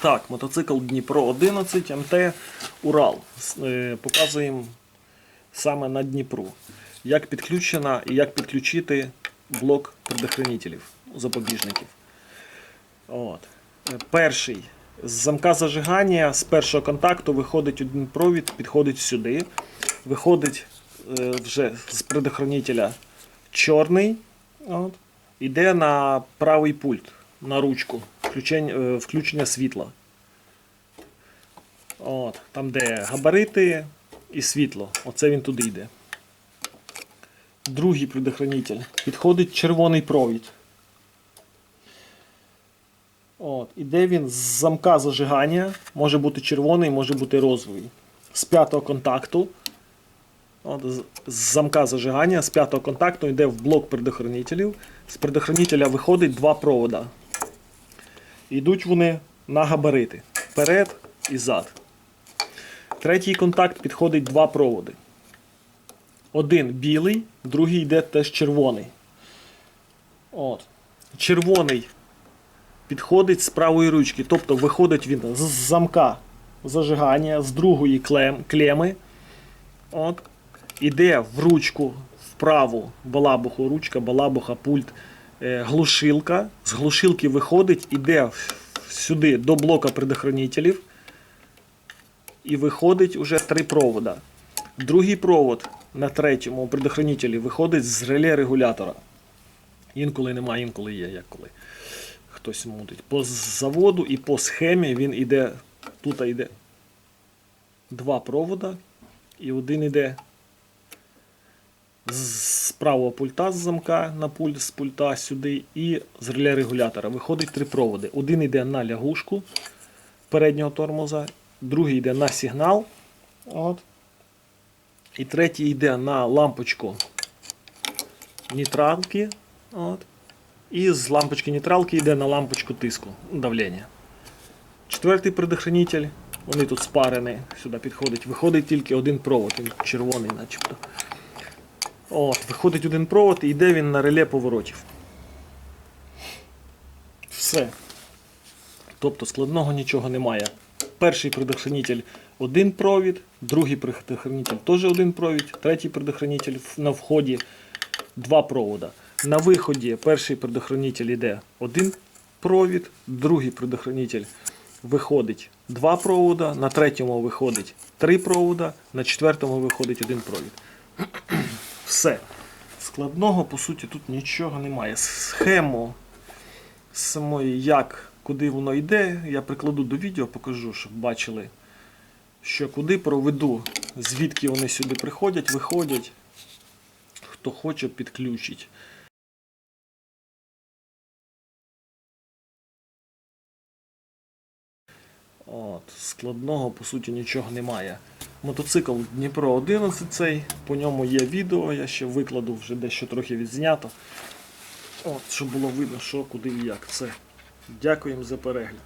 Так, мотоцикл Дніпро 11 МТ Урал. Е, Показуємо саме на Дніпру. Як підключена і як підключити блок предохранителів, запобіжників. От. Е, Перший. З замка зажигання з першого контакту виходить один провід, підходить сюди. Виходить е, вже з предохранителя чорний. От. Іде на правий пульт, на ручку, включення, е, включення світла. От, там, де габарити і світло. Оце він туди йде. Другий предохранитель. Підходить червоний провід. От, іде він з замка зажигання. Може бути червоний, може бути розовий. З п'ятого контакту. От, з замка зажигання, з п'ятого контакту йде в блок предохранителів. З предохранителя виходить два провода. Йдуть вони на габарити. Вперед і зад. Третій контакт підходить два проводи. Один білий, другий йде теж червоний. От. Червоний підходить з правої ручки. Тобто виходить він з замка зажигання, з другої клем, клеми. От. Іде в ручку вправу балабуху, ручка, балабуха, пульт, глушилка. З глушилки виходить, іде сюди до блока предохранителів. І виходить уже три провода. Другий провод на третьому предохранителі виходить з реле регулятора. Інколи немає, інколи є, як коли хтось мутить. По заводу і по схемі він іде. Тут йде два провода, і один іде з правого пульта з замка на пульт з пульта сюди і з реле регулятора. Виходить три проводи. Один йде на лягушку переднього тормоза, другий йде на сигнал. От. І третій йде на лампочку нейтралки. От. І з лампочки нейтралки йде на лампочку тиску давлення. Четвертий предохранитель, вони тут спарені, сюди підходить. Виходить тільки один провод, він червоний начебто. От, виходить один провод і йде він на реле поворотів. Все. Тобто складного нічого немає. Перший предохранитель один провід, другий предохранитель теж один провід, третій предохранитель на вході два провода. На виході перший предохранитель йде один провід, другий предохранитель виходить два провода, на третьому виходить три провода, на четвертому виходить один провід. Все. Складного, по суті, тут нічого немає. Схему самої, як, куди воно йде, я прикладу до відео, покажу, щоб бачили, що куди проведу, звідки вони сюди приходять, виходять. Хто хоче, підключить. От, складного, по суті, нічого немає. Мотоцикл Дніпро 11 цей, по ньому є відео, я ще викладу вже дещо трохи відзнято. От, щоб було видно, що, куди і як. Це. Дякуємо за перегляд.